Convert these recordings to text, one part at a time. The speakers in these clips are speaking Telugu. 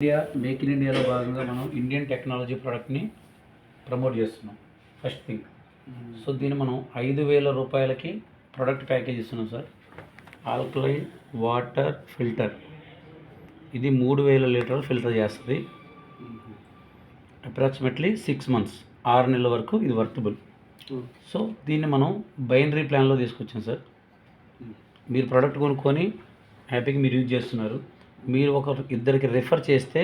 ఇండియా మేక్ ఇన్ ఇండియాలో భాగంగా మనం ఇండియన్ టెక్నాలజీ ప్రోడక్ట్ని ప్రమోట్ చేస్తున్నాం. First thing. సో దీన్ని మనం ఐదు వేల రూపాయలకి ప్రోడక్ట్ ప్యాకేజ్ ఇస్తున్నాం సార్. Alkaline water filter. ఇది మూడు వేల లీటర్లు ఫిల్టర్ చేస్తుంది. అప్రాక్సిమేట్లీ సిక్స్ మంత్స్ ఆరు నెలల వరకు ఇది వర్కబుల్ సో దీన్ని మనం బైనరీ ప్లాన్లో తీసుకొచ్చాం సార్. మీరు ప్రోడక్ట్ కొనుక్కొని హ్యాపీగా మీరు యూజ్ చేస్తున్నారు. మీరు ఒక ఇద్దరికి రెఫర్ చేస్తే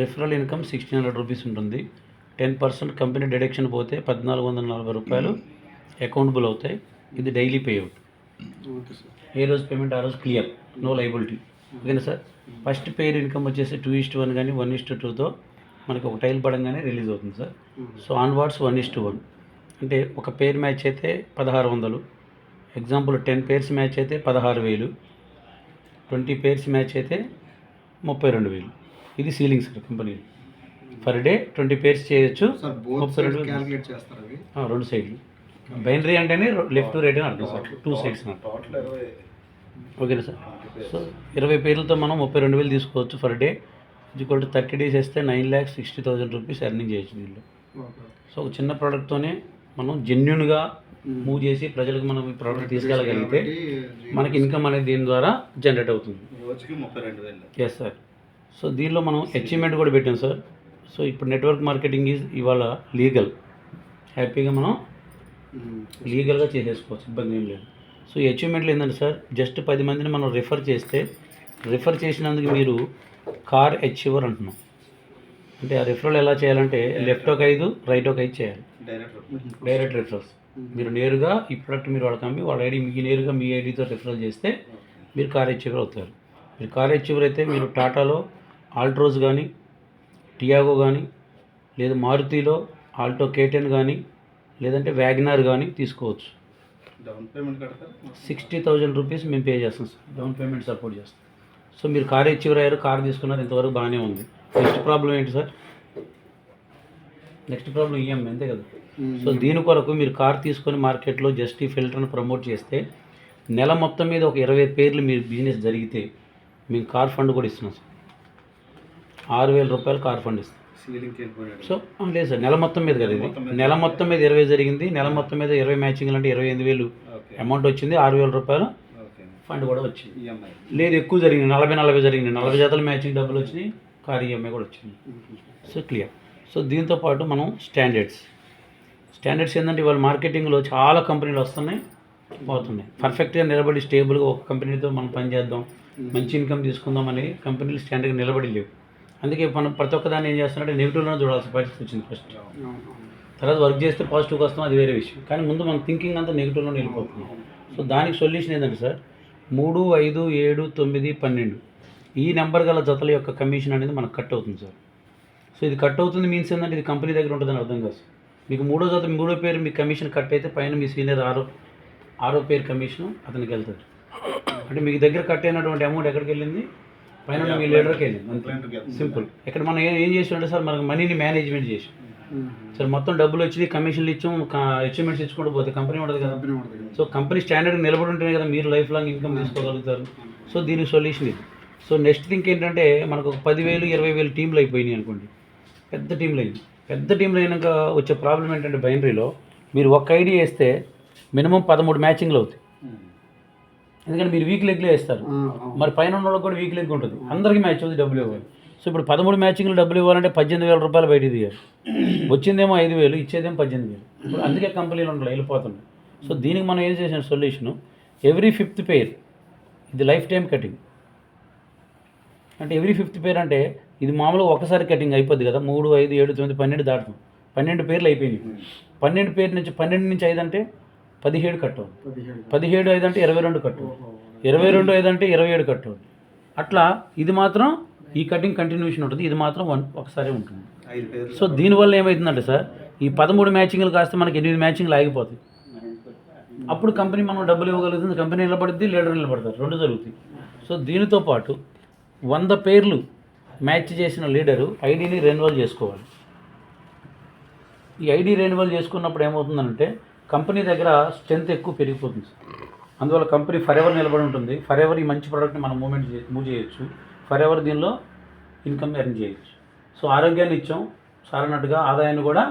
referral income sixteen hundred rupees ఉంటుంది. టెన్ పర్సెంట్ కంపెనీ డిడక్షన్ పోతే పద్నాలుగు వందల నలభై రూపాయలు అకౌంటబుల్ అవుతాయి. ఇది డైలీ పే అవుట్ ఏ రోజు పేమెంట్ ఆ రోజు క్లియర్ నో లైబిలిటీ ఓకేనా సార్? ఫస్ట్ పేర్ ఇన్కమ్ వచ్చేసి టూ ఇస్ట్ వన్ కానీ వన్ ఇస్ట్ టూతో మనకి ఒక టైల్ పడంగానే రిలీజ్ అవుతుంది sir. So onwards one is to one అంటే ఒక పేర్ మ్యాచ్ అయితే పదహారు వందలు. ఎగ్జాంపుల్ టెన్ పేర్స్ మ్యాచ్ అయితే పదహారు వేలు. ట్వంటీ పేర్స్ మ్యాచ్ అయితే ముప్పై రెండు వేలు. ఇది ceiling sir company. Per day twenty pairs చేయొచ్చు. సార్ బోత్ ముప్పై రెండు సైడ్స్ వేలు. క్యాలిక్యులేట్ చేస్తారు అవి? ఆ, రెండు సైడ్లు. బైనరీ అంటేనే లెఫ్ట్ రైట్ అని అర్థం సార్. టూ సైడ్స్ ఓకేనా సార్. సో ఇరవై పేర్లతో మనం ముప్పై రెండు వేలు తీసుకోవచ్చు per day. Equal to thirty days వేస్తే nine lakhs sixty thousand rupees earning చేయొచ్చు దీనిలో ఓకే. సో ఒక చిన్న ప్రోడక్ట్తోనే మనం జెన్యున్గా మూవ్ చేసి ప్రజలకు మనం ఈ ప్రోడక్ట్ తీసుకెళ్ళగలిగితే మనకి ఇన్కమ్ అనేది దీని ద్వారా జనరేట్ అవుతుంది? రోజుకి ముప్పై రెండు వేలు. ఎస్ సార్ సో దీనిలో మనం అచీవ్మెంట్ కూడా పెట్టాం సార్ సో ఇప్పుడు నెట్వర్క్ మార్కెటింగ్ ఈజ్ ఇవాళ లీగల్ హ్యాపీగా మనం లీగల్గా చేసేసుకోవచ్చు ఇబ్బంది ఏం లేదు. సో ఈ అచీవ్మెంట్లు ఏంటంటే సార్ జస్ట్ పది మందిని మనం రిఫర్ చేస్తే రిఫర్ చేసినందుకు మీరు కార్ అచీవర్ అంటున్నాం. అంటే ఆ రిఫరల్ ఎలా చేయాలంటే లెఫ్ట్ ఒక ఐదు రైట్ ఒక ఐదు చేయాలి. Direct referrals. మీరు నేరుగా ఈ ప్రోడక్ట్ మీరు వాళ్ళకి అమ్మి వాళ్ళ ఐడి మీకు నేరుగా మీ ఐడితో రిఫరల్ చేస్తే మీరు కార్ అచీవర్ అవుతారు. మీరు కార్ అచీవర్ అయితే మీరు టాటాలో ఆల్ట్రోజ్ కానీ టియాగో కానీ లేదా మారుతిలో ఆల్టో కేటెన్ కానీ లేదంటే వ్యాగనార్ కానీ తీసుకోవచ్చు. డౌన్ పేమెంట్ కడతారు? సిక్స్టీ థౌజండ్ రూపీస్ మేము పే చేస్తాం సార్. డౌన్ పేమెంట్ సపోర్ట్ చేస్తాం. సో మీరు కార్ అచీవర్ అయ్యారు కార్ తీసుకున్నారు ఇంతవరకు బాగానే ఉంది. నెక్స్ట్ ప్రాబ్లం ఏంటి సార్? నెక్స్ట్ ప్రాబ్లం ఈఎంఐ అంతే కదా. సో దీని కొరకు మీరు కార్ తీసుకొని మార్కెట్లో జస్ట్ ఈ ఫిల్టర్ని ప్రమోట్ చేస్తే నెల మొత్తం మీద ఒక ఇరవై పేర్లు మీరు బిజినెస్ జరిగితే మేము కార్ ఫండ్ కూడా ఇస్తున్నాం సార్. ఆరు వేల రూపాయలు కార్ ఫండ్ ఇస్తాం. సో లేదు సార్ నెల మొత్తం మీద కదా ఇది. నెల మొత్తం మీద. ఇరవై జరిగింది. నెల మొత్తం మీద ఇరవై మ్యాచింగ్లు అంటే ఇరవై ఎనిమిది వేలు అమౌంట్ వచ్చింది. ఆరు వేల రూపాయలు ఫండ్ కూడా వచ్చింది. లేదు ఎక్కువ జరిగింది. నలభై నలభై జరిగింది. నలభై శాతం మ్యాచింగ్ డబ్బులు వచ్చినాయి. కార్ ఈఎంఐ కూడా వచ్చింది. So clear. సో దీంతో పాటు మనం స్టాండర్డ్స్. స్టాండర్డ్స్ ఏంటంటే ఇవాళ మార్కెటింగ్లో చాలా కంపెనీలు వస్తున్నాయి పోతున్నాయి. పర్ఫెక్ట్గా నిలబడి స్టేబుల్గా ఒక కంపెనీతో మనం పనిచేద్దాం మంచి ఇన్కమ్ తీసుకుందాం అని కంపెనీలు స్టాండర్డ్గా నిలబడి లేవు. అందుకే మనం ప్రతి ఒక్కదాన్ని ఏం చేస్తున్నారంటే నెగిటివ్లోనే చూడాల్సిన పరిస్థితి వచ్చింది ఫస్ట్. తర్వాత వర్క్ చేస్తే పాజిటివ్కి వస్తాం అది వేరే విషయం. కానీ ముందు మన థింకింగ్ అంతా నెగిటివ్లో వెళ్ళిపోతున్నాం సో దానికి సొల్యూషన్ ఏంటంటే సార్ మూడు ఐదు ఏడు తొమ్మిది పన్నెండు ఈ నెంబర్ గల జతల యొక్క కమిషన్ అనేది మనకు కట్ అవుతుంది సార్. సో ఇది కట్ అవుతుంది మీన్స్ ఏంటంటే ఇది కంపెనీ దగ్గర ఉంటుందని అర్థం కాదు. మీకు మూడో జత మూడో పేరు మీ కమిషన్ కట్ అయితే పైన మీ సీనియర్ ఆరో ఆరో పేరు కమిషన్ అతనికి వెళ్తాడు. అంటే మీకు దగ్గర కట్ అయినటువంటి అమౌంట్ ఎక్కడికి వెళ్ళింది? పైన మీ లీడర్కి వెళ్ళింది. సింపుల్ ఇక్కడ మనం ఏం ఏం చేసినట్టే సార్ మనకు మనీని మేనేజ్మెంట్ చేసి. సార్ మొత్తం డబ్బులు వచ్చి కమిషన్లు ఇచ్చాం అచీవ్మెంట్స్ ఇచ్చుకుంటూ పోతే కంపెనీ ఉండదు కదా. కంపెనీ ఉంటుంది కదా. సో కంపెనీ స్టాండర్డ్ నిలబడి ఉంటేనే కదా మీరు లైఫ్ లాంగ్ ఇన్కమ్ తీసుకోగలుగుతారు. సో దీనికి సొల్యూషన్ ఇది. సో నెక్స్ట్ థింక్ ఏంటంటే మనకు ఒక పదివేలు ఇరవై వేలు టీంలు అయిపోయినాయి అనుకోండి. పెద్ద టీంలు అయింది పెద్ద టీంలు అయినాక వచ్చే ప్రాబ్లం ఏంటంటే బైనరీలో మీరు ఒక ఐడియా వేస్తే మినిమం పదమూడు మ్యాచింగ్లు అవుతాయి. ఎందుకంటే మీరు వీక్ లెగ్లో వేస్తారు. మరి పైన ఉన్న వాళ్ళకి కూడా వీక్ లెగ్ ఉంటుంది. అందరికీ మ్యాచ్ అవుతుంది డబ్బులు ఇవ్వాలి సో ఇప్పుడు పదమూడు మ్యాచింగ్లు డబ్బులు ఇవ్వాలంటే పద్దెనిమిది వేల రూపాయలు బయట తీయాలి. వచ్చిందేమో ఐదు వేలు ఇచ్చేదేమో పద్దెనిమిది వేలు. ఇప్పుడు అందుకే కంపెనీలు ఉండాలి వెళ్ళిపోతున్నాయి సో దీనికి మనం ఏం చేసిన సొల్యూషను ఎవ్రీ ఫిఫ్త్ పేర్ ఇది లైఫ్ టైం కటింగ్. అంటే ఎవ్రీ ఫిఫ్త్ పేర్ అంటే ఇది మామూలుగా ఒకసారి కటింగ్ అయిపోద్ది కదా మూడు ఐదు ఏడు తొమ్మిది పన్నెండు దాటుతాం. పన్నెండు పేర్లు అయిపోయినాయి. పన్నెండు పేరు నుంచి పన్నెండు నుంచి ఐదు అంటే పదిహేడు కట్ అవుతుంది పదిహేడు ఐదు అంటే ఇరవై రెండు కట్ అవుతుంది ఇరవై రెండు ఐదు అంటే ఇరవై ఏడు కట్ అవుతుంది అట్లా ఇది మాత్రం ఈ కటింగ్ కంటిన్యూషన్ ఉంటుంది. ఇది మాత్రం వన్ ఒకసారి ఉంటుంది. సో దీనివల్ల ఏమవుతుందంటే సార్ ఈ పదమూడు మ్యాచింగ్లు కాస్త మనకి ఎనిమిది మ్యాచింగ్లు ఆగిపోతాయి. అప్పుడు కంపెనీ మనం డబ్బులు ఇవ్వగలుగుతుంది. కంపెనీ నిలబడుద్ది లీడర్ నిలబడతారు. రెండు జరుగుతాయి. సో దీనితో పాటు వంద పేర్లు మ్యాచ్ చేసిన లీడరు ఐడిని రెన్యువల్ చేసుకోవాలి. ఈ ఐడి రెన్యువల్ చేసుకున్నప్పుడు ఏమవుతుందంటే కంపెనీ దగ్గర స్ట్రెంత్ ఎక్కువ పెరిగిపోతుంది సార్. అందువల్ల కంపెనీ ఫర్ ఎవర్ నిలబడి ఉంటుంది. ఫర్ ఎవర్ ఈ మంచి ప్రోడక్ట్ని మనం మూమెంట్ మూవ్ చేయొచ్చు. ఫర్ ఎవర్ దీనిలో ఇన్కమ్ ఎర్న్ చేయొచ్చు. సో ఆరోగ్యాన్ని ఇచ్చాం. సారన్నట్టుగా ఆదాయాన్ని కూడా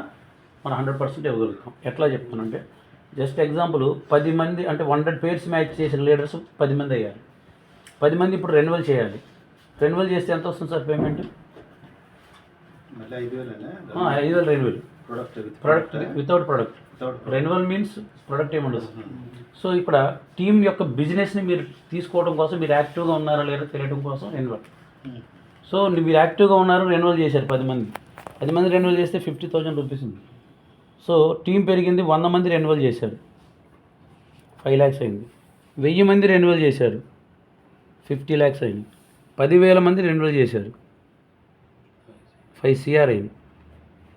మనం హండ్రెడ్ పర్సెంట్ ఇవ్వగలుగుతాం. ఎట్లా చెప్తానంటే జస్ట్ ఎగ్జాంపుల్ పది మంది అంటే హండ్రెడ్ పేర్స్ మ్యాచ్ చేసిన లీడర్స్ పది మంది అయ్యారు. పది మంది ఇప్పుడు రెన్యువల్ చేయాలి. రెన్యువల్ చేస్తే ఎంత వస్తుంది సార్ పేమెంట్? ఐదు వేలు renewal. Product product without product renewal means product ఏముండదు సో ఇక్కడ టీం యొక్క బిజినెస్ని మీరు తీసుకోవడం కోసం మీరు యాక్టివ్గా ఉన్నారా లేదా తెలియడం కోసం రెన్యువల్ సో మీరు యాక్టివ్గా ఉన్నారు రెన్యువల్ చేశారు పది మంది. పది మంది రెన్యువల్ చేస్తే ఫిఫ్టీ థౌజండ్ రూపీస్ ఉంది. సో టీం పెరిగింది వంద మంది రెన్యువల్ చేశారు. ఫైవ్ ల్యాక్స్ అయింది. వెయ్యి మంది రెన్యువల్ చేశారు. ఫిఫ్టీ ల్యాక్స్ అయింది. పదివేల మంది రెన్యువల్ చేశారు. ఫైవ్ సిఆర్ అయింది.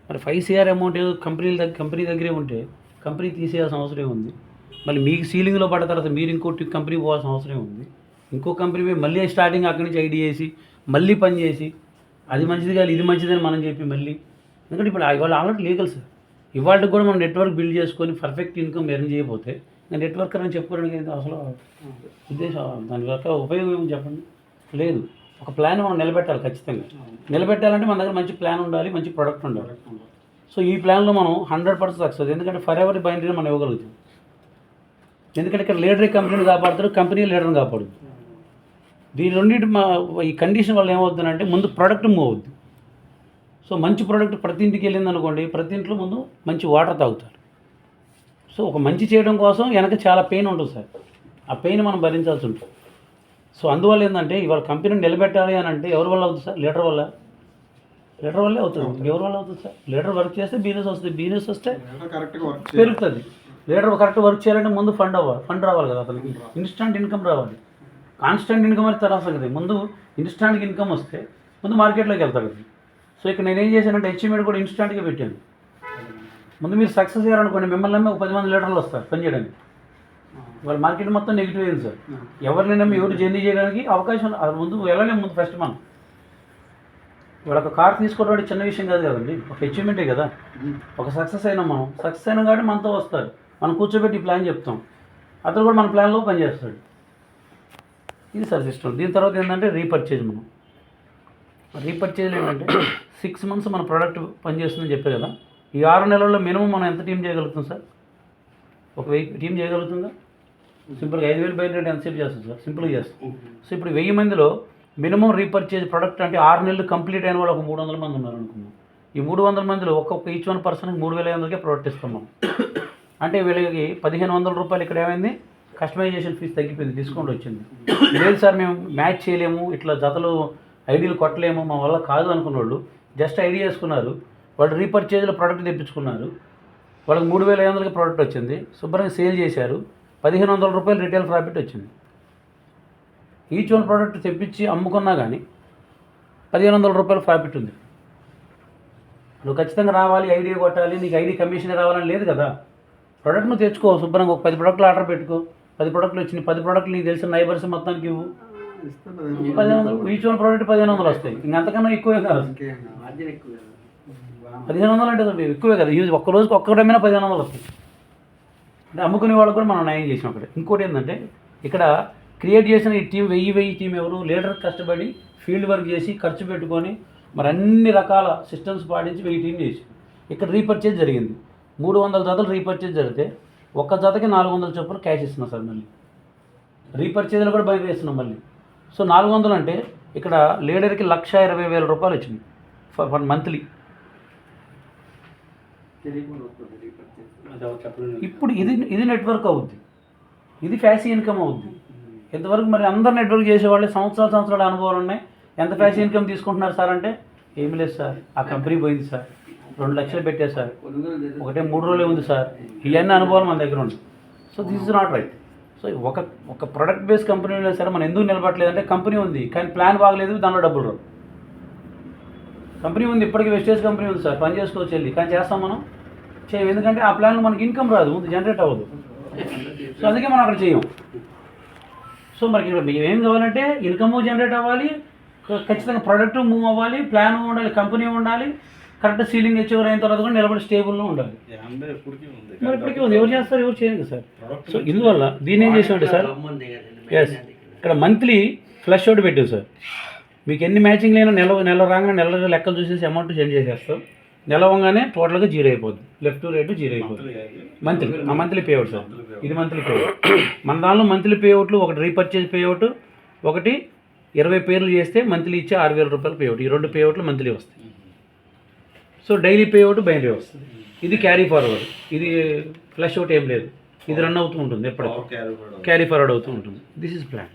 మరి ఫైవ్ సిఆర్ అమౌంట్ కంపెనీల దగ్గర కంపెనీ దగ్గరే ఉంటే కంపెనీ తీసేయాల్సిన అవసరం ఉంది మళ్ళీ మీకు సీలింగ్లో పడ్డ తర్వాత మీరు ఇంకోటి కంపెనీ పోవాల్సిన అవసరం ఉంది ఇంకో కంపెనీ పోయి మళ్ళీ స్టార్టింగ్ అక్కడి నుంచి ఐడి చేసి మళ్ళీ పని చేసి అది మంచిది కాదు ఇది మంచిదని మనం చెప్పి మళ్ళీ. ఎందుకంటే ఇప్పుడు ఇవాళ ఆల్రెడీ లీగల్ సార్. ఇవాళ కూడా మనం నెట్వర్క్ బిల్డ్ చేసుకొని పర్ఫెక్ట్ ఇన్కమ్ ఎర్న్ చేయకపోతే ఇంకా అని చెప్పుకోవడానికి అసలు ఉద్దేశం దాని యొక్క ఉపయోగం చెప్పండి? లేదు. ఒక ప్లాన్ మనం నిలబెట్టాలి ఖచ్చితంగా. నిలబెట్టాలంటే మన దగ్గర మంచి ప్లాన్ ఉండాలి మంచి ప్రోడక్ట్ ఉండాలి. సో ఈ ప్లాన్లో మనం హండ్రెడ్ పర్సెంట్ సక్సెస్ ఎందుకంటే ఫర్ ఎవరి బైండరీ మనం ఇవ్వగలుగుతాం. ఎందుకంటే ఇక్కడ లీడర్ కంపెనీని కాపాడుతారు కంపెనీ లీడర్ని కాపాడుతుంది దీని రెండింటి మా ఈ కండిషన్ వల్ల ఏమవుతుందంటే ముందు ప్రోడక్ట్ మూవ్ అవుద్ది. సో మంచి ప్రోడక్ట్ ప్రతి ఇంటికి వెళ్ళింది అనుకోండి ప్రతి ఇంట్లో ముందు మంచి వాటర్ తాగుతారు. సో ఒక మంచి చేయడం కోసం వెనక చాలా పెయిన్ ఉంటుంది సార్. ఆ పెయిన్ మనం భరించాల్సి ఉంటుంది. సో అందువల్ల ఏంటంటే ఇవాళ కంపెనీని నిలబెట్టాలి అని అంటే ఎవరి వల్ల అవుతుంది సార్? లీడర్ వల్ల? లీడర్ వల్లే అవుతుంది. ఎవరి వల్ల అవుతుంది సార్? లీడర్ వర్క్ చేస్తే బిజినెస్ వస్తుంది. బిజినెస్ వస్తే పెరుగుతుంది. లీడర్ కరెక్ట్ వర్క్ చేయాలంటే ముందు ఫండ్ అవ్వాలి ఫండ్ రావాలి కదా అతనికి. ఇన్స్టంట్ ఇన్కమ్ రావాలి. కాన్స్టెంట్ ఇన్కమ్ అయితే తర్వాత సంగతి. ముందు ఇన్స్టాంట్ ఇన్కమ్ వస్తే ముందు మార్కెట్లోకి వెళ్తాడు సో ఇక్కడ నేను ఏం చేశానంటే అచీవ్మెంట్ కూడా ఇన్స్టాంట్గా పెట్టాను. ముందు మీరు సక్సెస్ అయ్యారనుకోండి మిమ్మల్ని ఒక పది మంది లీడర్లు వస్తారు పని చేయడానికి. వాళ్ళ మార్కెట్ మొత్తం నెగిటివ్ అయింది సార్. ఎవరిని నమ్మి ఎవరు జర్నీ చేయడానికి అవకాశం అది ముందు వెళ్ళలేము ముందు ఫస్ట్ మనం. ఇవాళ ఒక కార్ తీసుకోవడం చిన్న విషయం కాదు కదండి. ఒక అచీవ్మెంటే కదా. ఒక సక్సెస్ అయినాం మనం. సక్సెస్ అయినాం కాబట్టి మనతో వస్తారు మనం కూర్చోబెట్టి ఈ ప్లాన్ చెప్తాం. అతను కూడా మన ప్లాన్లో పనిచేస్తాడు. ఇది సార్ సిస్టమ్ దీని తర్వాత ఏంటంటే రీపర్చేజ్ మనం. రీపర్చేజ్ ఏంటంటే సిక్స్ మంత్స్ మన ప్రోడక్ట్ పనిచేస్తుందని చెప్పే కదా. ఈ ఆరు నెలల్లో మినిమం మనం ఎంత టీం చేయగలుగుతాం సార్? ఒక వెయ్యి టీం చేయగలుగుతుందా? సింపుల్గా ఐదు వేలు బయట ఎంతసేపు చేస్తాం సార్? సింపుల్గా చేస్తాం సో ఇప్పుడు వెయ్యి మందిలో మినిమం రీపర్చేజ్ ప్రొడక్ట్ అంటే ఆరు నెలలు కంప్లీట్ అయిన వాళ్ళు ఒక మూడు వందల మంది ఉన్నారు అనుకున్నాం ఈ మూడు వందల మందిలో ఒక్కొక్క ఈచ్ వన్ పర్సన్కి మూడు వేల ఐదు వందలకే ప్రోడక్ట్ ఇస్తాం మనం అంటే వీళ్ళకి పదిహేను వందల రూపాయలు ఇక్కడ ఏమైంది? కస్టమైజేషన్ ఫీజు తగ్గిపోయింది డిస్కౌంట్ వచ్చింది. లేదు సార్ మేము మ్యాచ్ చేయలేము ఇట్లా జతలు ఐడీలు కొట్టలేము మా వల్ల కాదు అనుకున్న వాళ్ళు జస్ట్ ఐడి చేసుకున్నారు వాళ్ళు రీపర్చేజ్లో ప్రోడక్ట్ తెప్పించుకున్నారు. వాళ్ళకి మూడు వేల ఐదు వందలకి ప్రోడక్ట్ వచ్చింది. శుభ్రంగా సేల్ చేశారు. పదిహేను వందల రూపాయలు రిటైల్ ప్రాఫిట్ వచ్చింది. ఈచ్ వన్ ప్రోడక్ట్ తెప్పించి అమ్ముకున్నా కానీ పదిహేను వందల రూపాయలు ప్రాఫిట్ ఉంది. నువ్వు ఖచ్చితంగా రావాలి ఐడి కొట్టాలి నీకు ఐడి కమిషన్ రావాలని లేదు కదా. ప్రోడక్ట్ నువ్వు తెచ్చుకో శుభ్రంగా ఒక పది ప్రోడక్ట్లు ఆర్డర్ పెట్టుకో. పది ప్రోడక్ట్లు వచ్చినాయి పది ప్రోడక్ట్లు నీకు తెలిసిన నైబర్స్ మొత్తానికి ఇవ్వు. పదిహేను వందలు. ఈచ్ వన్ ప్రోడక్ట్ పదిహేను వందలు వస్తాయి. ఇంకంతకన్నా ఎక్కువే కాదు. పదిహేను వందలు అంటే అసలు ఎక్కువే కదా. యూజ్ ఒక్క రోజుకి ఒక్క టైమైనా పదిహేను వందలు వస్తాయి. అంటే అమ్ముకునే వాళ్ళకు కూడా మనం న్యాయం చేసినాం అక్కడ. ఇంకోటి ఏంటంటే ఇక్కడ క్రియేట్ చేసిన ఈ టీం వెయ్యి వెయ్యి టీం ఎవరు లీడర్ కష్టపడి ఫీల్డ్ వర్క్ చేసి ఖర్చు పెట్టుకొని మరి అన్ని రకాల సిస్టమ్స్ పాటించి వెయ్యి టీం చేసి ఇక్కడ రీపర్చేజ్ జరిగింది. మూడు వందల జతలు రీపర్చేజ్ జరిగితే ఒక్క జతకి నాలుగు వందల చొప్పున క్యాష్ ఇస్తున్నాం సార్ మళ్ళీ. రీపర్చేజ్లు కూడా బయట వేస్తున్నాం మళ్ళీ. సో నాలుగు వందలు అంటే ఇక్కడ లీడర్కి లక్ష ఇరవై వేల రూపాయలు వచ్చింది. For for monthly. ఇప్పుడు ఇది ఇది నెట్వర్క్ అవుద్ది. ఇది ఫ్యాసీ ఇన్కమ్ అవుద్ది. ఇంతవరకు మరి అందరు నెట్వర్క్ చేసేవాళ్ళు సంవత్సరాల సంవత్సరాల అనుభవాలు ఉన్నాయి? ఎంత ఫ్యాసీ ఇన్కమ్ తీసుకుంటున్నారు సార్ అంటే? ఏమి లేదు సార్. ఆ కంపెనీ పోయింది సార్. రెండు లక్షలు పెట్టే సార్. ఒకటే మూడు రోజులే ఉంది సార్. ఇవన్నీ అనుభవాలు మన దగ్గర ఉంది so this is not right so ఒక ఒక ప్రొడక్ట్ బేస్ కంపెనీ సరే మనం ఎందుకు నిలబడలేదు అంటే కంపెనీ ఉంది. కానీ ప్లాన్ బాగలేదు దానిలో డబ్బులు రావు. కంపెనీ ఉంది ఇప్పటికీ వెస్టేజ్ కంపెనీ ఉంది సార్ పని చేసుకోవచ్చు వెళ్ళి. కానీ చేస్తాం మనం. చేయం. ఎందుకంటే ఆ ప్లాన్లో మనకి ఇన్కమ్ రాదు ముందు జనరేట్ అవ్వదు. సో అందుకే మనం అక్కడ చేయం. సో మనకి ఏం కావాలంటే ఇన్కమ్ జనరేట్ అవ్వాలి ఖచ్చితంగా ప్రొడక్ట్ మూవ్ అవ్వాలి ప్లాన్ ఉండాలి కంపెనీ ఉండాలి కరెక్ట్ సీలింగ్ అచీవర్ అయిన తర్వాత కూడా నిలబడి స్టేబుల్లో ఉండాలి. మరి ఇప్పటికీ ఉంది. ఎవరు చేస్తారు? ఎవరు చేయరు కదా సార్ సో ఇందువల్ల దీని ఏం చేసామంటే సార్ ఎస్ ఇక్కడ మంత్లీ ఫ్లష్ అవుట్ పెట్టాం సార్. మీకు ఎన్ని మ్యాచింగ్ అయినా నెల నెల రాగానే నెల లెక్కలు చూసేసి అమౌంట్ సెండ్ చేసేస్తాం నెల అవ్వగానే టోటల్గా జీరో అయిపోద్ది. లెఫ్ట్ రైట్ జీరో అయిపోద్ది. మంత్లీ ఆ మంత్లీ పేఅవుట్ సార్. ఇది మంత్లీ పేఅవుట్ మన దానిలో మంత్లీ పేఅవుట్లు ఒకటి రీపర్చేజ్ పేఅవుట్ ఒకటి ఇరవై పేర్లు చేస్తే మంత్లీ ఇచ్చే ఆరు వేల రూపాయలు పేఅవుట్ ఈ రెండు పేఅవుట్లు మంత్లీ వస్తాయి. సో డైలీ పేఅవుట్ బైనరీ వస్తుంది. ఇది క్యారీ ఫార్వర్డ్ ఇది ఫ్లష్ అవుట్ ఏం లేదు. ఇది రన్ అవుతూ ఉంటుంది కూడా క్యారీ ఫార్వర్డ్ అవుతూ ఉంటుంది. This is plan